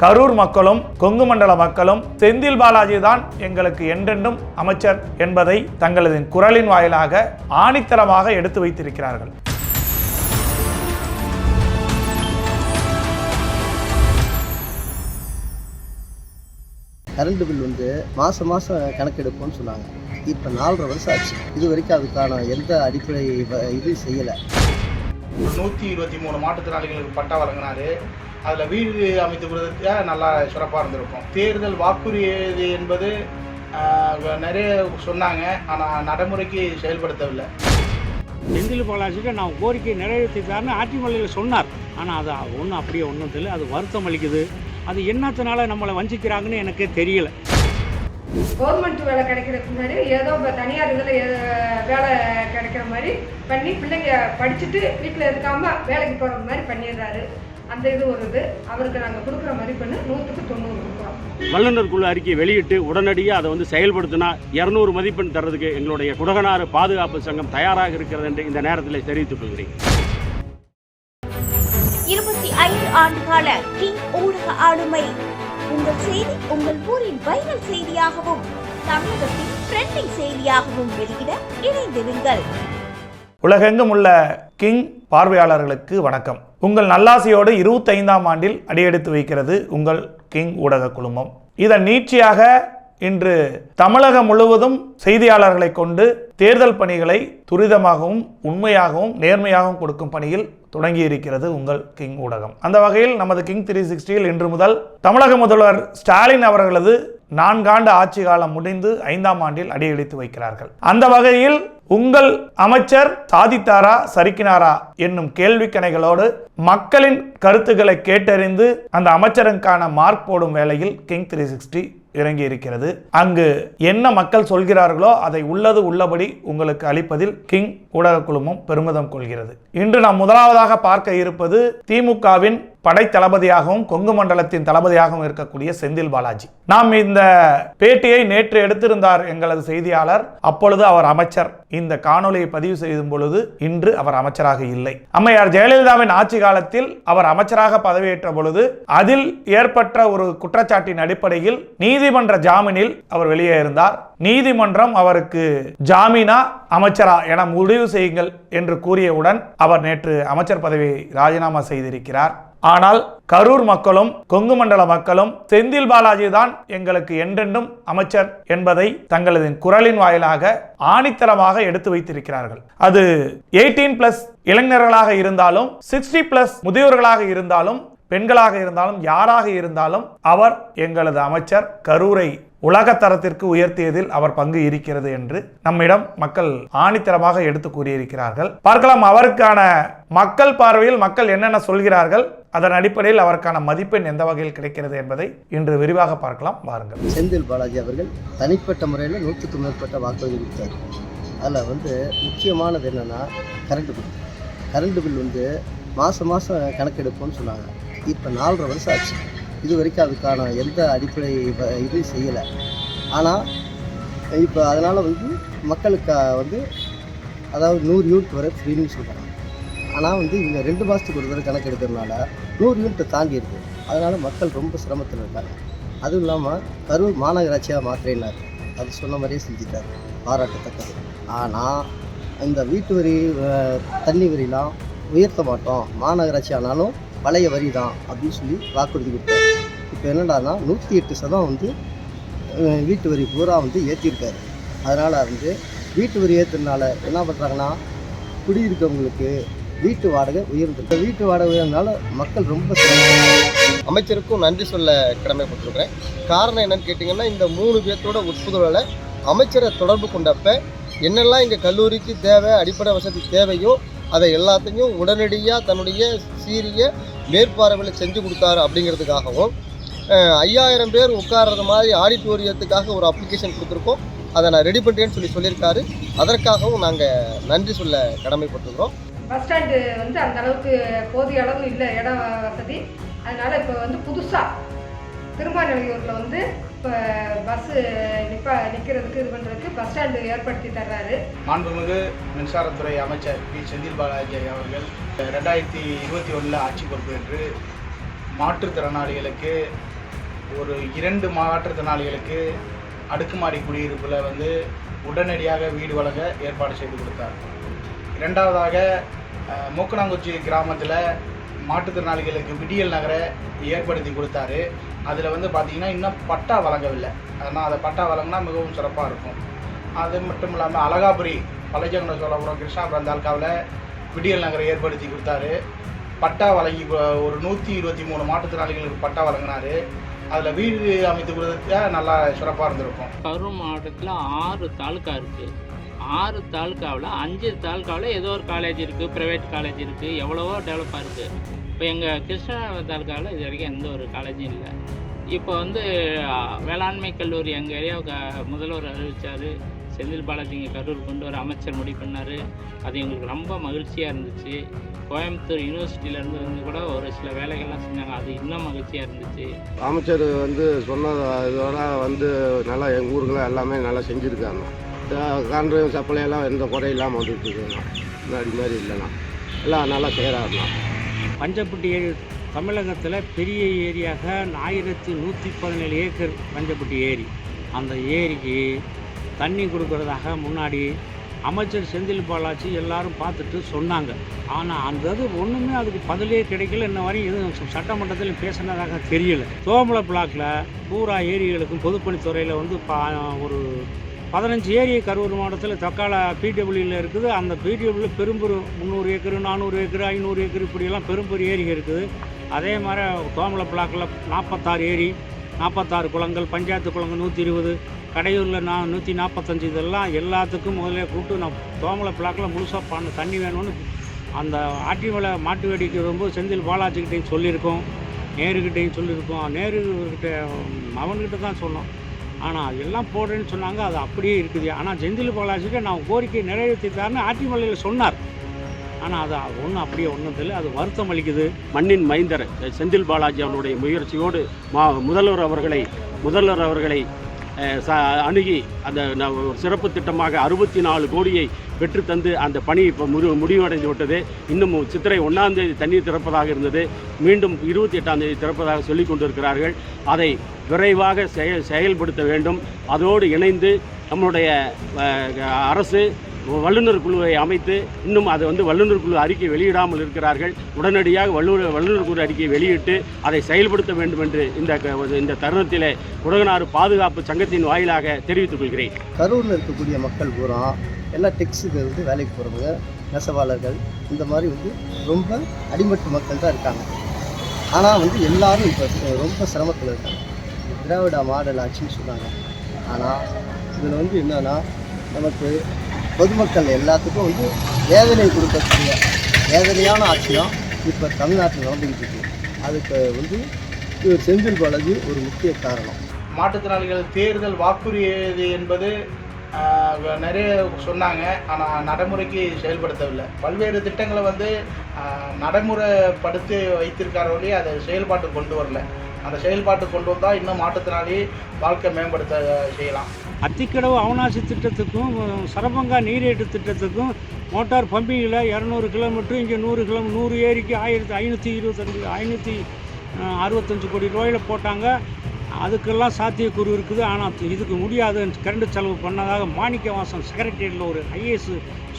கரூர் மக்களும் கொங்கு மண்டல மக்களும் செந்தில் பாலாஜி தான் எங்களுக்கு என்றென்றும் அமைச்சர் என்பதை தங்களது குரலின் வாயிலாக ஆணித்தரமாக எடுத்து வைத்திருக்கிறார்கள். கரண்ட் பில் வந்து மாதம் மாதம் கணக்கெடுப்போம்னு சொன்னாங்க. இப்போ நாலரை வருஷம் ஆச்சு. இது வரைக்கும் அதுக்கான எந்த அடிப்படை இது செய்யலை. நூற்றி இருபத்தி மூணு மாற்றுத்திறனாளிகளுக்கு பட்டா வழங்கினாரு. அதில் வீடு அமைத்து கொடுத்தா நல்லா சிறப்பாக இருந்திருக்கும். தேர்தல் வாக்குறுதி என்பது நிறைய சொன்னாங்க ஆனால் நடைமுறைக்கு செயல்படுத்தவில்லை. செந்தில் பாலாஜிக்கு நான் கோரிக்கை நிறைவேற்றிட்டாருன்னு ஆட்சிமலையில் சொன்னார். ஆனால் அது ஒன்றும் அப்படியே ஒன்றும் தெரியல. அது வருத்தம் அளிக்குது. அது என்னத்தினால நம்மளை வஞ்சிக்கிறாங்கன்னு எனக்கே தெரியல. கவர்மெண்ட் வேலை கிடைக்கிறதுக்கு முன்னாடி ஏதோ இப்போ தனியார் இதில் வேலை கிடைக்கிற மாதிரி பண்ணி பிள்ளைங்க படிச்சுட்டு வீட்டில் இருக்காம வேலைக்கு போகிற மாதிரி பண்ணிடுறாரு. அந்த இது ஒரு இது அவருக்கு நாங்கள் கொடுக்குற மதிப்பெண்ணு நூற்றுக்கு தொண்ணூறு கொடுக்குறோம் வல்லுநர் குழு அறிக்கையை வெளியிட்டு உடனடியாக அதை வந்து செயல்படுத்தினா இரநூறு மதிப்பெண் தர்றதுக்கு எங்களுடைய குடகனாறு பாதுகாப்பு சங்கம் தயாராக இருக்கிறது என்று இந்த நேரத்தில் தெரிவித்துக் கொள்கிறேன். இருபத்தி ஐந்து ஆண்டுகால கிங் ஊடக ஆளுமை. உங்கள் செய்தி உங்கள் ஊரின் வைரல் செய்தியாகவும் தமிழகத்தின் ட்ரெண்டிங் செய்தியாகவும் வெளியிட இணைந்திருங்கள். உலகெங்கும் உள்ள கிங் பார்வையாளர்களுக்கு வணக்கம். உங்கள் நல்லாசையோடு இருபத்தைந்தாம் ஆண்டில் அடியெடுத்து வைக்கிறது உங்கள் கிங் ஊடக குழுமம். இதன் நீட்சியாக இன்று தமிழகம் முழுவதும் செய்தியாளர்களை கொண்டு தேர்தல் பணிகளை துரிதமாகவும் உண்மையாகவும் நேர்மையாகவும் கொடுக்கும் பணியில் தொடங்கி இருக்கிறது உங்கள் கிங் ஊடகம். அந்த வகையில் நமது கிங் த்ரீ சிக்ஸ்டியில் இன்று முதல் தமிழக முதல்வர் ஸ்டாலின் அவர்களது நான்காண்டு ஆட்சி காலம் முடிந்து ஐந்தாம் ஆண்டில் அடியெடுத்து வைக்கிறார்கள். அந்த வகையில் உங்கள் அமைச்சர் சாதித்தாரா சரிக்கினாரா என்னும் கேள்விக்கணைகளோடு மக்களின் கருத்துக்களை கேட்டறிந்து அந்த அமைச்சருக்கான மார்க் போடும் வேளையில் கிங் த்ரீ சிக்ஸ்டி இறங்கி இருக்கிறது அங்கு என்ன மக்கள் சொல்கிறார்களோ அதை உள்ளது உள்ளபடி உங்களுக்கு அளிப்பதில் கிங் ஊடக குழுமம் பெருமிதம் கொள்கிறது. இன்று நாம் முதலாவதாக பார்க்க இருப்பது திமுகவின் படை தளபதியாகவும் கொங்கு மண்டலத்தின் தளபதியாகவும் இருக்கக்கூடிய செந்தில் பாலாஜி. நாம் இந்த பேட்டியை நேற்று எடுத்திருந்தார் எங்களது செய்தியாளர். அப்பொழுது அவர் அமைச்சர். இந்த காணொலியை பதிவு செய்யும் பொழுது இன்று அவர் அமைச்சராக இல்லை. அம்மையார் ஜெயலலிதாவின் ஆட்சி காலத்தில் அவர் அமைச்சராக பதவியேற்ற பொழுது அதில் ஏற்பட்ட ஒரு குற்றச்சாட்டின் அடிப்படையில் நீதிமன்ற ஜாமீனில் அவர் வெளியே இருந்தார். நீதிமன்றம் அவருக்கு ஜாமீனா அமைச்சரா என முடிவு செய்யுங்கள் என்று கூறியவுடன் அவர் நேற்று அமைச்சர் பதவியை ராஜினாமா செய்திருக்கிறார். ஆனால் கரூர் மக்களும் கொங்கு மண்டல மக்களும் செந்தில் பாலாஜி தான் எங்களுக்கு என்றென்றும் அமைச்சர் என்பதை தங்களது குரலின் வாயிலாக ஆணித்தரமாக எடுத்து வைத்திருக்கிறார்கள். அது எயிட்டீன் பிளஸ் இளைஞர்களாக இருந்தாலும் சிக்ஸ்டி பிளஸ் முதியோர்களாக இருந்தாலும் பெண்களாக இருந்தாலும் யாராக இருந்தாலும் அவர் எங்களது அமைச்சர் கரூரை உலக தரத்திற்கு உயர்த்தியதில் அவர் பங்கு இருக்கிறது என்று நம்மிடம் மக்கள் ஆணித்தரமாக எடுத்து கூறியிருக்கிறார்கள். பார்க்கலாம் அவருக்கான மக்கள் பார்வையில் மக்கள் என்னென்ன சொல்கிறார்கள் அதன் அடிப்படையில் அவருக்கான மதிப்பெண் எந்த வகையில் கிடைக்கிறது என்பதை இன்று விரிவாக பார்க்கலாம். வாருங்கள். செந்தில் பாலாஜி அவர்கள் தனிப்பட்ட முறையில் நூற்றுக்கும் மேற்பட்ட வாக்குறுதி கொடுத்தார் அதில் வந்து முக்கியமானது என்னென்னா கரண்ட் பில். கரண்ட் பில் வந்து மாதம் மாதம் கணக்கெடுப்போம்னு சொன்னாங்க. இப்போ நாலரை வருஷம் ஆச்சு. இது வரைக்கும் அதுக்கான எந்த அடிப்படை வ- இது செய்யலை. ஆனால் இப்போ அதனால் வந்து மக்களுக்கு வந்து அதாவது நூறு யூனிட் வரை ஃப்ரீன்னு சொல்கிறாங்க ஆனால் வந்து இங்கே ரெண்டு மாதத்துக்கு ஒரு தடவை கணக்கு எடுக்கிறதுனால நூறு யூனிட்டை தாண்டி இருக்கு அதனால் மக்கள் ரொம்ப சிரமத்தில் இருக்காங்க. அதுவும் இல்லாமல் கரூர் மாநகராட்சியாக மாற்றினார். அது சொன்ன மாதிரியே செஞ்சுட்டார். பாராட்டத்தக்கது. ஆனால் இந்த வீட்டு வரி தண்ணி வரிலாம் உயர்த்த மாட்டோம். மாநகராட்சி ஆனாலும் பழைய வரி தான் அப்படின்னு சொல்லி வாக்குறுதி கொடுத்தாரு. இப்போ என்னடான்னா நூற்றி எட்டு சதம் வந்து வீட்டு வரி பூரா வந்து ஏற்றிருக்காரு அதனால் வந்து வீட்டு வரி ஏற்றுனால என்ன பண்ணுறாங்கன்னா குடியிருக்கவங்களுக்கு வீட்டு வாடகை உயர்ந்திருக்கு. வீட்டு வாடகை உயர்ந்தனால மக்கள் ரொம்ப அமைச்சருக்கும் நன்றி சொல்ல கடமைப்பட்டிருக்கிறேன். காரணம் என்னன்னு கேட்டிங்கன்னா இந்த மூணு பேர்த்தோட உட்புதல அமைச்சரை தொடர்பு கொண்டப்ப என்னெல்லாம் இங்கே கல்லூரிக்கு தேவை அடிப்படை வசதி தேவையோ அதை எல்லாத்தையும் உடனடியாக தன்னுடைய சீரிய மேற்பார்வையில் செஞ்சு கொடுத்தாரு அப்படிங்கிறதுக்காகவும் ஐயாயிரம் பேர் உட்கார்றது மாதிரி ஆடிட்டோரியத்துக்காக ஒரு அப்ளிகேஷன் கொடுத்துருக்கோம். அதை நான் ரெடி பண்ணுறேன்னு சொல்லி சொல்லியிருக்காரு. அதற்காகவும் நாங்கள் நன்றி சொல்ல கடமைப்பட்டிருக்கிறோம். பஸ் ஸ்டாண்டு வந்து அந்த அளவுக்கு போதிய அளவு இல்லை இட வசதி. அதனால் இப்போ வந்து புதுசாக திருமாநெல்லியூரில் வந்து இப்போ பஸ்ஸு நிப்பா நிற்கிறதுக்கு இது பண்ணுறதுக்கு பஸ் ஸ்டாண்டு ஏற்படுத்தி தர்றாரு. மாண்புமிகு மின்சாரத்துறை அமைச்சர் பி. செந்தில் பாலாஜி அவர்கள் ரெண்டாயிரத்தி இருபத்தி ஒன்றில் ஆட்சி பொறுப்பேற்று மாற்றுத்திறனாளிகளுக்கு ஒரு இரண்டு மாற்றுத்திறனாளிகளுக்கு அடுக்குமாடி குடியிருப்பில் வந்து உடனடியாக வீடு வழங்க ஏற்பாடு செய்து கொடுத்தார். இரண்டாவதாக மூக்கனாங்குச்சி கிராமத்தில் மாற்றுத்திறனாளிகளுக்கு விடியல் நகரை ஏற்படுத்தி கொடுத்தாரு. அதில் வந்து பார்த்திங்கன்னா இன்னும் பட்டா வழங்கவில்லை. அதனால் அதை பட்டா வழங்கினா மிகவும் சிறப்பாக இருக்கும். அது மட்டும் இல்லாமல் அழகாபுரி பழஜங்கட சோழபுரம் கிருஷ்ணாபுரம் தாலுக்காவில் விடியல் நகரை ஏற்படுத்தி கொடுத்தாரு. பட்டா வழங்கி ஒரு நூற்றி இருபத்தி மூணு மாற்றுத்திறனாளிகளுக்கு பட்டா வழங்கினாரு. அதில் வீடு அமைத்து கொடுத்தா நல்லா சிறப்பாக இருந்திருக்கும். கரூர் மாவட்டத்தில் ஆறு தாலுக்கா இருக்குது ஆறு தாலுக்காவில் அஞ்சு தாலுக்காவில் ஏதோ ஒரு காலேஜ் இருக்குது ப்ரைவேட் காலேஜ் இருக்குது எவ்வளவோ டெவலப்பாக இருக்குது இப்போ எங்கள் கிருஷ்ணா தாலுக்காவில் இது வரைக்கும் எந்த ஒரு காலேஜும் இல்லை. இப்போ வந்து வேளாண்மை கல்லூரி எங்கள் ஏரியாவுக்கு முதல்வர் அறிவித்தார் செந்தில் பாலாஜி இங்கே கரூர் கொண்டு வர அமைச்சர் முடிவு பண்ணார். அது எங்களுக்கு ரொம்ப மகிழ்ச்சியாக இருந்துச்சு. கோயம்புத்தூர் யூனிவர்சிட்டியிலேருந்து வந்து கூட ஒரு சில வேலைகள்லாம் செஞ்சாங்க. அது இன்னும் மகிழ்ச்சியாக இருந்துச்சு. அமைச்சர் வந்து சொன்ன இதோட வந்து நல்லா எங்கள் ஊருக்குலாம் எல்லாமே நல்லா செஞ்சுருக்காங்க. கரண்ட் சப்ளை எல்லாம் எந்த குறை இல்லாமல் வந்துட்டு முன்னாடி மாதிரி இல்லைண்ணா. எல்லாம் நல்லா செய்கிறாருண்ணா பஞ்சப்பட்டி ஏரி தமிழகத்தில் பெரிய ஏரியாக ஆயிரத்தி நூற்றி பதினேழு ஏக்கர் பஞ்சப்பட்டி ஏரி. அந்த ஏரிக்கு தண்ணி கொடுக்கறதாக முன்னாடி அமைச்சர் செந்தில் பாலாஜி எல்லாரும் பார்த்துட்டு சொன்னாங்க. ஆனால் அந்த இது ஒன்றுமே அதுக்கு பதிலே கிடைக்கல. இன்ன வரையும் எதுவும் சட்டமன்றத்தில் பேசினதாக தெரியல. சோமலை பிளாக்கில் பூரா ஏரிகளுக்கும் பொதுப்பணித்துறையில் வந்து பா ஒரு பதினஞ்சு ஏரி கரூர் மாவட்டத்தில் தக்கால பிடபிள்யூவில் இருக்குது. அந்த பிடபிள்யூவில் பெரும்பெரும் முந்நூறு ஏக்கர் நானூறு ஏக்கர் ஐநூறு ஏக்கர் இப்படியெல்லாம் பெரும்பெரு ஏரிகள் இருக்குது. அதே மாதிரி தோமலை பிளாக்கில் நாற்பத்தாறு ஏரி நாற்பத்தாறு குளங்கள் பஞ்சாயத்து குளங்கள் நூற்றி இருபது கடையூரில் நான் நூற்றி நாற்பத்தஞ்சு இதெல்லாம் எல்லாத்துக்கும் முதல்ல கூப்பிட்டு நான் தோமலை பிளாக்கில் முழுசாக பண்ண தண்ணி வேணும்னு அந்த ஆட்டிமலை மாட்டு வேடிக்கை வரும்போது செந்தில் பாலாஜிக்கிட்டையும் சொல்லியிருக்கோம். நேருக்கிட்டையும் சொல்லியிருக்கோம். நேருக்கிட்ட அவன்கிட்ட தான் சொன்னோம். ஆனால் எல்லாம் போடுறேன்னு சொன்னாங்க அது அப்படியே இருக்குது. ஆனால் செந்தில் பாலாஜிக்கு நான் கோரிக்கை நிறைவேற்றித்தார்னு ஆட்டிமலையில் சொன்னார். ஆனால் அது ஒன்றும் அப்படியே ஒன்றும் தெரியல. அது வருத்தம் அளிக்குது. மண்ணின் மைந்தர் செந்தில் பாலாஜி அவனுடைய முயற்சியோடு மா முதல்வர் அவர்களை முதல்வர் அவர்களை ச அணுகி அந்த ஒரு சிறப்பு திட்டமாக அறுபத்தி நாலு கோடியை பெற்று தந்து அந்த பணி இப்போ முடி முடிவடைந்து விட்டது. இன்னும் சித்திரை ஒன்றாம் தேதி தண்ணீர் திறப்பதாக இருந்தது. மீண்டும் இருபத்தி எட்டாம் தேதி திறப்பதாக சொல்லி கொண்டிருக்கிறார்கள். அதை விரைவாக செய செயல்படுத்த வேண்டும். அதோடு இணைந்து நம்மளுடைய அரசு வல்லுநர் குழுவை அமைத்து இன்னும் அதை வந்து வல்லுநர் குழு அறிக்கை வெளியிடாமல் இருக்கிறார்கள். உடனடியாக வல்லுநர் வல்லுநர் குழு அறிக்கையை வெளியிட்டு அதை செயல்படுத்த வேண்டும் என்று இந்த க- இந்த தருணத்தில் குடகனாறு பாதுகாப்பு சங்கத்தின் வாயிலாக தெரிவித்துக் கொள்கிறேன். கரூரில் இருக்கக்கூடிய மக்கள் பூரா எல்லாம் டெக்ஸுக்கு வந்து வேலைக்கு போகிறவங்க நெசவாளர்கள் இந்த மாதிரி வந்து ரொம்ப அடிமட்டு மக்கள் தான் இருக்காங்க. ஆனால் வந்து எல்லாரும் இப்போ ரொம்ப சிரமத்தில் இருக்காங்க. திராவிட மாடல் ஆட்சின்னு சொன்னாங்க. ஆனால் இதில் வந்து என்னன்னா நமக்கு பொதுமக்கள் எல்லாத்துக்கும் வந்து வேதனை கொடுக்கக்கூடிய வேதனையான ஆட்சி தான் இப்போ தமிழ்நாட்டில் நடந்துக்கிட்டு இருக்கு. அதுக்கு வந்து இவர் செந்தில் பாலாஜி ஒரு முக்கிய காரணம். மாற்றுத்திறனாளிகள் தேர்தல் வாக்குறுதி என்பது நிறைய சொன்னாங்க. ஆனால் நடைமுறைக்கு செயல்படுத்தவில்லை. பல்வேறு திட்டங்களை வந்து நடைமுறைப்படுத்தி வைத்திருக்கார அதை செயல்பாட்டு கொண்டு வரல. அந்த செயல்பாட்டு கொண்டு வந்தால் இன்னும் மாற்றுத்திறனாளி வாழ்க்கை மேம்படுத்த செய்யலாம். அத்திக்கடவு அவனாசி திட்டத்துக்கும் சரபங்கா நீரேட்டு திட்டத்துக்கும் மோட்டார் பம்பிங்கில் இரநூறு கிலோமீட்டர் இங்கே நூறு கிலோமீட்டர் நூறு ஏரிக்கு ஆயிரத்தி ஐநூற்றி இருபத்தஞ்சு ஐநூற்றி அறுபத்தஞ்சு கோடி ரூபாயில் போட்டாங்க. அதுக்கெல்லாம் சாத்தியக்கூறு இருக்குது. ஆனால் இதுக்கு முடியாது. கரண்ட் செலவு பண்ணதாக மாணிக்க வாசன் செக்ரட்டரியில் ஒரு ஐஏஎஸ்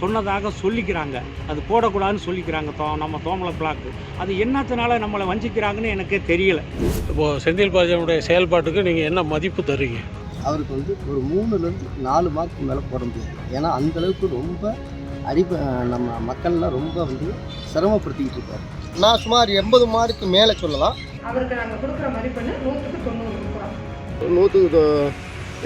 சொன்னதாக சொல்லிக்கிறாங்க. அது போடக்கூடாதுன்னு சொல்லிக்கிறாங்க. தோ நம்ம தோமலை பிளாக்கு அது என்னத்தினால நம்மளை வஞ்சிக்கிறாங்கன்னு எனக்கே தெரியல. இப்போது செந்தில் பாலாஜியுடைய செயல்பாட்டுக்கு நீங்கள் என்ன மதிப்பு தருவீங்க? அவருக்கு வந்து ஒரு மூணுலேருந்து நாலு மார்க் மேலே போட முடியாது. ஏன்னா அந்த அளவுக்கு ரொம்ப அடிப்ப நம்ம மக்கள்லாம் ரொம்ப வந்து சிரமப்படுத்திக்கிட்டு இருக்காரு நான் சுமார் எண்பது மார்க்கு மேலே சொல்லலாம். அவருக்கு நாங்கள் கொடுக்குற மதிப்பெண்ணு நூற்றுக்கு தொண்ணூறு கொடுக்குறோம். நூற்றுக்கு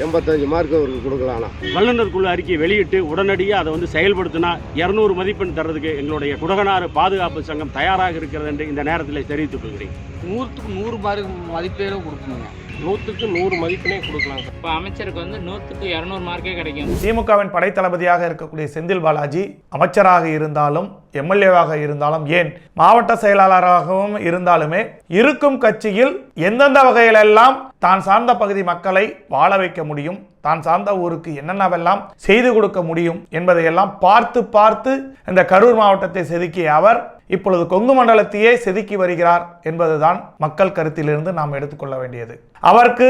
எண்பத்தஞ்சு மார்க் அவருக்கு கொடுக்கலாம்ண்ணா. வல்லுநர் குழு அறிக்கையை வெளியிட்டு உடனடியாக அதை வந்து செயல்படுத்தினா இரநூறு மதிப்பெண் தர்றதுக்கு எங்களுடைய குடகனாறு பாதுகாப்பு சங்கம் தயாராக இருக்கிறது என்று இந்த நேரத்தில் தெரிவித்துக் கொள்கிறேன். நூற்றுக்கு நூறு மார்க் மதிப்பேற கொடுக்கணுங்க. நூற்றுக்கு நூறு மதிப்பெண்ணே கொடுக்கலாம் இப்போ அமைச்சருக்கு வந்து நூற்றுக்கு இரநூறு மார்க்கே கிடைக்கும். திமுகவின் படைத்தளபதியாக இருக்கக்கூடிய செந்தில் பாலாஜி அமைச்சராக இருந்தாலும் எம்எல்ஏவாக இருந்தாலும் ஏன்? மாவட்ட செயலாளராகவும் இருந்தாலுமே இருக்கும் கட்சியில் எந்தெந்த வகையிலெல்லாம் தான் சார்ந்த பகுதி மக்களை வாழ வைக்க முடியும் தான் சார்ந்த ஊருக்கு என்னென்னவெல்லாம் செய்து கொடுக்க முடியும் என்பதையெல்லாம் பார்த்து பார்த்து இந்த கரூர் மாவட்டத்தை செதுக்கிய அவர் இப்பொழுது கொங்கு மண்டலத்தையே செதுக்கி வருகிறார் என்பதுதான் மக்கள் கருத்திலிருந்து நாம் எடுத்துக்கொள்ள வேண்டியது. அவருக்கு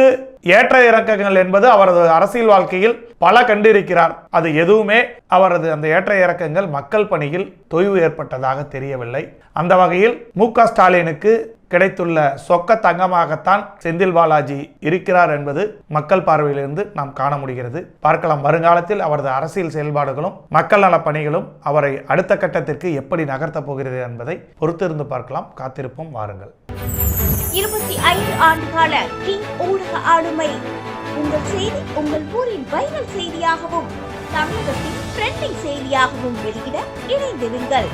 ஏற்ற இறக்கங்கள் என்பது அவரது அரசியல் வாழ்க்கையில் பல கண்டிருக்கிறார். அது எதுவுமே அவரது அந்த ஏற்ற இறக்கங்கள் மக்கள் பணியில் தொய்வு ஏற்பட்டதாக தெரியவில்லை. அந்த வகையில் மு ஸ்டாலினுக்கு கிடைத்துள்ள சொக்க தங்கமாகத்தான் செந்தில் பாலாஜி இருக்கிறார் என்பது மக்கள் பார்வையிலிருந்து நாம் காண முடிகிறது. பார்க்கலாம் வருங்காலத்தில் அவரது அரசியல் செயல்பாடுகளும் மக்கள் நல பணிகளும் அவரை அடுத்த கட்டத்திற்கு எப்படி நகர்த்தப் போகிறது என்பதை பொறுத்திருந்து பார்க்கலாம். காத்திருப்போம் வாருங்கள். இருபத்தி ஐந்து ஆண்டுகால கிங் ஊடக ஆளுமை உங்கள் செய்தி உங்கள் ஊரின் வைரல் செய்தியாகவும் தமிழகத்தின் ட்ரெண்டிங் செய்தியாகவும் வெளியிட இணைந்திருங்கள்.